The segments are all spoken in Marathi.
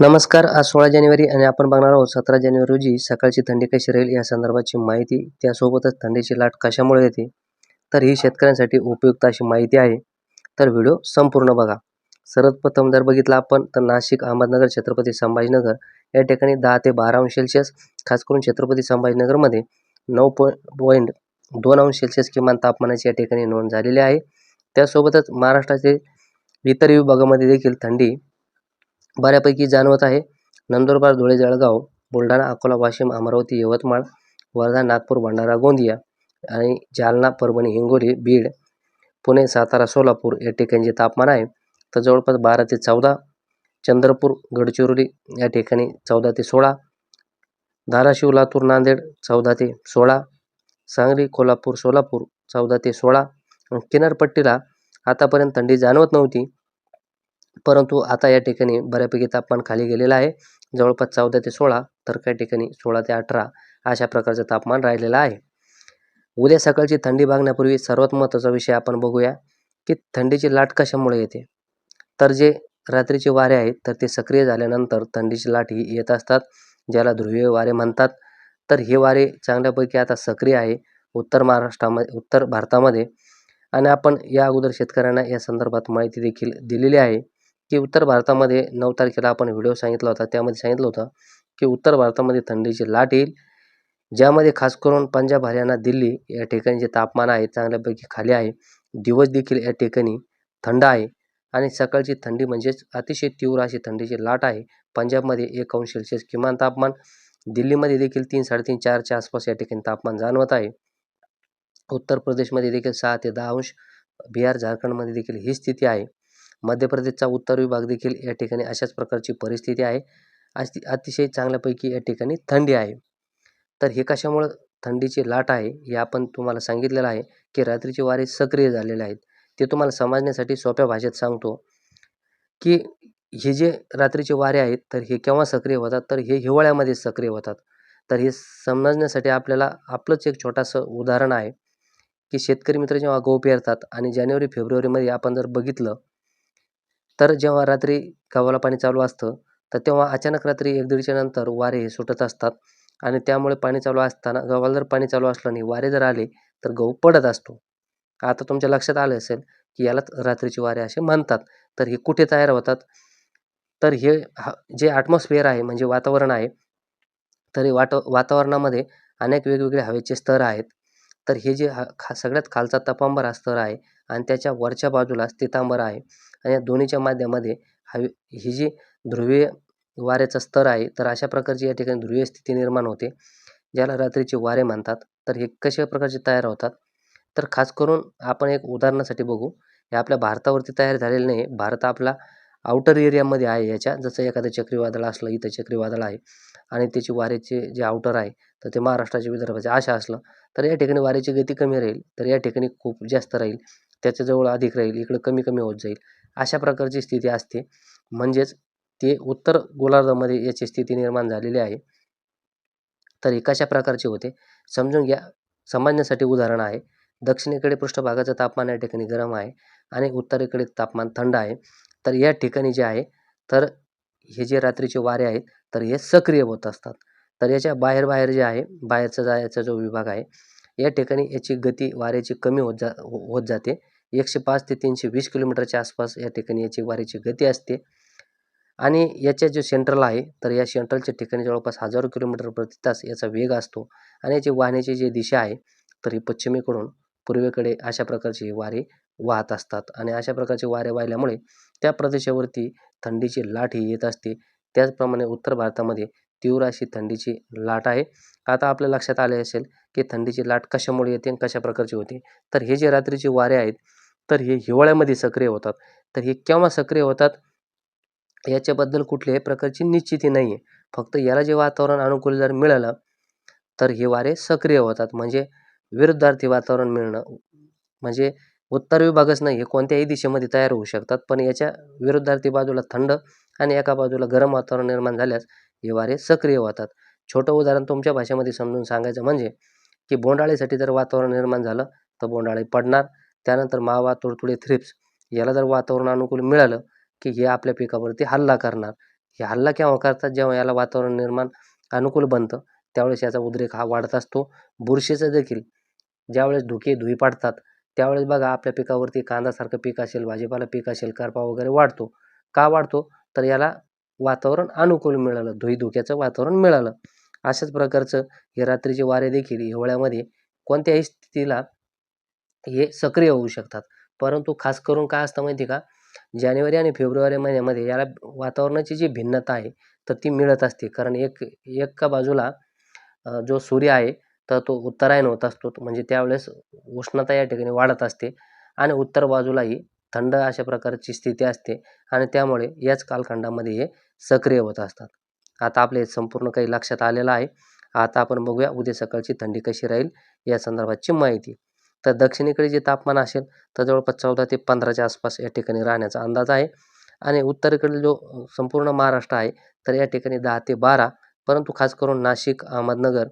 नमस्कार आज सोळा जानेवारी आणि आपण बघणार आहोत सतरा जानेवारी रोजी सकाळची थंडी कशी राहील या संदर्भाची माहिती. त्यासोबतच थंडीची लाट कशामुळे येते? तर ही शेतकऱ्यांसाठी उपयुक्त अशी माहिती आहे. तर व्हिडिओ संपूर्ण बघा. सर्वप्रथम जर बघितला आपण तर नाशिक अहमदनगर छत्रपती संभाजीनगर या ठिकाणी दहा ते बारा अंश सेल्सिअस खास करून छत्रपती संभाजीनगरमध्ये नऊ पॉ पॉईंट दोन अंश सेल्सिअस किमान तापमानाची या ठिकाणी नोंद झालेली आहे. त्यासोबतच महाराष्ट्राचे इतर विभागामध्ये देखील थंडी बऱ्यापैकी जाणवत आहे. नंदुरबार धुळे जळगाव बुलढाणा अकोला वाशिम अमरावती यवतमाळ वर्धा नागपूर भंडारा गोंदिया आणि जालना परभणी हिंगोली बीड पुणे सातारा सोलापूर या ठिकाणी जे तापमान आहे. तर जवळपास बारा ते चौदा चंद्रपूर गडचिरोली या ठिकाणी चौदा ते सोळा धाराशिव लातूर नांदेड चौदा ते सोळा सांगली कोल्हापूर सोलापूर चौदा ते सोळा किनारपट्टीला आतापर्यंत थंडी जाणवत नव्हती. परंतु आता या ठिकाणी बऱ्यापैकी तापमान खाली गेलेलं आहे. जवळपास चौदा ते सोळा तर काही ठिकाणी सोळा ते अठरा अशा प्रकारचं तापमान राहिलेलं आहे. उद्या सकाळची थंडी भागण्यापूर्वी सर्वात महत्त्वाचा विषय आपण बघूया की थंडीची लाट कशामुळे येते? तर जे रात्रीचे वारे आहेत तर ते सक्रिय झाल्यानंतर थंडीची लाट ही येत असतात ज्याला ध्रुवीय वारे म्हणतात. तर हे वारे चांगल्यापैकी आता सक्रिय आहे उत्तर महाराष्ट्रामध्ये उत्तर भारतामध्ये. आणि आपण या अगोदर शेतकऱ्यांना या संदर्भात माहिती देखील दिलेली आहे. की उत्तर भारतामध्ये नऊ तारखेला आपण व्हिडिओ सांगितला होता. त्यामध्ये सांगितलं होतं की उत्तर भारतामध्ये थंडीची लाट येईल ज्यामध्ये खास करून पंजाब हरियाणा दिल्ली या ठिकाणी जे तापमान आहे चांगल्यापैकी खाली आहे. दिवस देखील या ठिकाणी थंड आहे आणि सकाळची थंडी म्हणजेच अतिशय तीव्र अशी थंडीची लाट आहे. पंजाबमध्ये एक अंश सेल्सिअस किमान तापमान दिल्लीमध्ये देखील तीन साडेतीन चारच्या आसपास या ठिकाणी तापमान जाणवत आहे. उत्तर प्रदेशमध्ये देखील सहा ते दहा अंश बिहार झारखंडमध्ये देखील ही स्थिती आहे. मध्य प्रदेशचा उत्तर विभाग देखील या ठिकाणी अशाच प्रकारची परिस्थिती आहे. अति अतिशय चांगल्यापैकी या ठिकाणी थंडी आहे. तर हे कशामुळं थंडीची लाट आहे हे आपण तुम्हाला सांगितलेलं आहे की रात्रीचे वारे सक्रिय झालेले आहेत. ते तुम्हाला समजण्यासाठी सोप्या भाषेत सांगतो की हे जे रात्रीचे वारे आहेत तर हे केव्हा सक्रिय होतात? तर हे हिवाळ्यामध्ये सक्रिय होतात. तर हे समजण्यासाठी आपल्याला आपलंच एक छोटंसं उदाहरण आहे की शेतकरी मित्र जेव्हा गहू पेरतात आणि जानेवारी फेब्रुवारीमध्ये आपण जर बघितलं तर जेव्हा रात्री गव्हाला पाणी चालू असतं तर तेव्हा अचानक रात्री एक दीडच्या नंतर वारे हे सुटत असतात. आणि त्यामुळे पाणी चालू असताना गव्हाला जर पाणी चालू असलं नाही वारे जर आले तर गहू पडत असतो. आता तुमच्या लक्षात आलं असेल की याला रात्रीचे वारे असे म्हणतात. तर हे कुठे तयार होतात? तर हे जे ॲटमॉस्फिअर आहे म्हणजे वातावरण आहे तर हे वाट वातावरणामध्ये अनेक वेगवेगळे हवेचे स्तर आहेत. तर हे जे हा खा सगळ्यात खालचा तपांबर हा स्तर आहे आणि त्याच्या वरच्या बाजूला स्थितांबर आहे. आणि या दोन्हीच्या माध्यमामध्ये हवे ही जी ध्रुवीय वाऱ्याचा स्तर आहे तर अशा प्रकारची या ठिकाणी ध्रुवीय स्थिती निर्माण होते ज्याला रात्रीचे वारे म्हणतात. तर हे कशा प्रकारचे तयार होतात? तर खास करून आपण एक उदाहरणासाठी बघू. हे आपल्या भारतावरती तयार झालेलं नाही भारत आपला आउटर एरियामध्ये आहे याच्या. जसं एखादं चक्रीवादळ असलं इथं चक्रीवादळ आहे आणि त्याची वाऱ्याचे जे आउटर आहे तर ते महाराष्ट्राचे विदर्भाचे अशा असलं. तर या ठिकाणी वाऱ्याची गती कमी राहील तर या ठिकाणी खूप जास्त राहील त्याच्याजवळ अधिक राहील इकडं कमी कमी होत जाईल. अशा प्रकारची स्थिती असते. म्हणजेच ते उत्तर गोलार्धामध्ये याची स्थिती निर्माण झालेली आहे. तर हे कशा प्रकारचे होते? समजून घ्या. समजण्यासाठी उदाहरण आहे. दक्षिणेकडे पृष्ठभागाचं तापमान या ठिकाणी गरम आहे आणि उत्तरेकडे तापमान थंड आहे. तर या ठिकाणी जे आहे तर हे जे रात्रीचे वारे आहेत तर हे सक्रिय होत असतात. तर याच्या बाहेर बाहेर जे आहे बाहेरचा जायचा जो विभाग आहे या ठिकाणी याची गती वाऱ्याची कमी होत जा हो, होत जाते. एकशे पाच ते तीनशे वीस किलोमीटरच्या आसपास या ठिकाणी याची वाऱ्याची गती असते. आणि याच्या जो सेंट्रल आहे तर या सेंट्रलच्या ठिकाणी जवळपास हजारो किलोमीटर प्रति तास याचा वेग असतो. आणि याची वाहण्याची जी दिशा आहे तर ही पश्चिमेकडून पूर्वेकडे अशा प्रकारचे वारे वाहत असतात. आणि अशा प्रकारचे वारे वाहिल्यामुळे त्या प्रदेशावरती थंडीची लाट ही येत असते. त्याचप्रमाणे उत्तर भारतामध्ये तीव्र अशी थंडीची लाट आहे. आता आपल्या लक्षात आले असेल की थंडीची लाट कशामुळे येते आणि कशा प्रकारची होते? तर हे जे रात्रीचे वारे आहेत तर हे हिवाळ्यामध्ये सक्रिय होतात. तर हे केव्हा सक्रिय होतात? याच्याबद्दल कुठल्याही प्रकारची निश्चिती नाही आहे फक्त याला जे वातावरण अनुकूल जर मिळालं तर हे वारे सक्रिय होतात. म्हणजे विरुद्धार्थी वातावरण मिळणं म्हणजे उत्तर विभागच नाही हे कोणत्याही दिशेमध्ये तयार होऊ शकतात. पण याच्या विरुद्धार्थी बाजूला थंड आणि एका बाजूला गरम वातावरण निर्माण झाल्यास हे वारे सक्रिय होतात. छोटं उदाहरण तुमच्या भाषेमध्ये समजून सांगायचं म्हणजे की बोंडाळीसाठी जर वातावरण निर्माण झालं तर बोंडाळी पडणार. त्यानंतर मावा तुडतुडे थ्रिप्स याला जर वातावरण अनुकूल मिळालं की हे आपल्या पिकावरती हल्ला करणार. हे हल्ला केव्हा करतात? जेव्हा याला वातावरण निर्माण अनुकूल बनतं त्यावेळेस याचा उद्रेक हा वाढत असतो. बुरशीचं देखील ज्यावेळेस धुके धुई पाडतात त्यावेळेस बघा आपल्या पिकावरती कांदासारखं पीक असेल भाजीपाला पीक असेल करपा वगैरे वाढतो. का वाढतो? तर याला वातावरण अनुकूल मिळालं धुई धुक्याचं वातावरण मिळालं. अशाच प्रकारचं हे रात्रीचे वारे देखील हिवाळ्यामध्ये कोणत्याही स्थितीला हे सक्रिय होऊ शकतात. परंतु खास करून काय असतं माहिती का? जानेवारी आणि फेब्रुवारी महिन्यामध्ये याला वातावरणाची जी भिन्नता आहे तर ती मिळत असते. कारण एक एका बाजूला जो सूर्य आहे तर तो उत्तरायण होत असतो. म्हणजे त्यावेळेस उष्णता या ठिकाणी वाढत असते. आणि उत्तर बाजूलाही थंड अशा प्रकारची स्थिती असते. आणि त्यामुळे याच कालखंडामध्ये हे सक्रिय होत असतात. आता आपले संपूर्ण काही लक्षात आलेलं आहे. आता आपण बघूया उद्या सकाळची थंडी कशी राहील या संदर्भाची माहिती. तर दक्षिणेकडे जे तापमान असेल तर जवळपास चौदा ते पंधराच्या आसपास या ठिकाणी राहण्याचा अंदाज आहे. आणि उत्तरेकडील जो संपूर्ण महाराष्ट्र आहे तर या ठिकाणी दहा ते बारा परंतु खास करून नाशिक अहमदनगर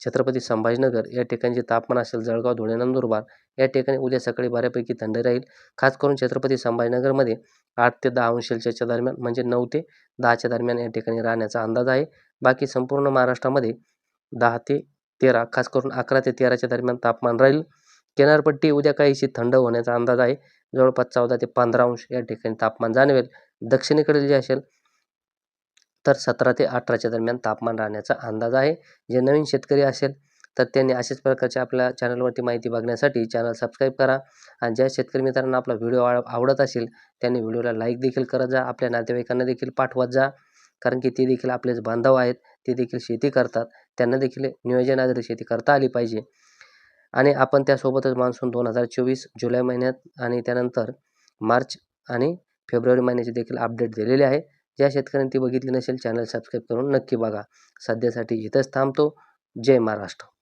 छत्रपती संभाजीनगर या ठिकाणी जे तापमान असेल जळगाव धुळे नंदुरबार या ठिकाणी उद्या सकाळी बऱ्यापैकी थंडी राहील. खास करून छत्रपती संभाजीनगरमध्ये आठ ते दहा अंश सेल्सिअसच्या दरम्यान म्हणजे नऊ ते दहाच्या दरम्यान या ठिकाणी राहण्याचा अंदाज आहे. बाकी संपूर्ण महाराष्ट्रामध्ये दहा ते तेरा खास करून अकरा ते तेराच्या दरम्यान तापमान राहील. किनारपट्टी उद्या काहीशी थंड होण्याचा अंदाज आहे. जवळपास चौदा ते पंधरा अंश या ठिकाणी तापमान जाणवेल. दक्षिणेकडील जे असेल तर सतरा ते अठराच्या दरम्यान तापमान राहण्याचा अंदाज आहे. जे नवीन शेतकरी असेल तर त्यांनी अशाच प्रकारच्या आपल्या चॅनलवरती माहिती बघण्यासाठी चॅनल सबस्क्राईब करा. आणि ज्या शेतकरी मित्रांना आपला व्हिडिओ आवडत असेल त्यांनी व्हिडिओला लाईक देखील करत जा. आपल्या नातेवाईकांना देखील पाठवत जा. कारण की ते देखील आपलेच बांधव आहेत. ते देखील शेती करतात. त्यांना देखील नियोजन आधारित शेती करता आली पाहिजे. आणि आपण त्यासोबतच मान्सून दोन हजार चोवीस जुलै महिन्यात आणि त्यानंतर मार्च आणि फेब्रुवारी महिन्याचे देखील अपडेट दिलेले आहे. ज्या शेतकऱ्यांनी ती बघितली नसेल चॅनल सबस्क्राईब करून नक्की बघा. सध्यासाठी इथंच थांबतो. जय महाराष्ट्र.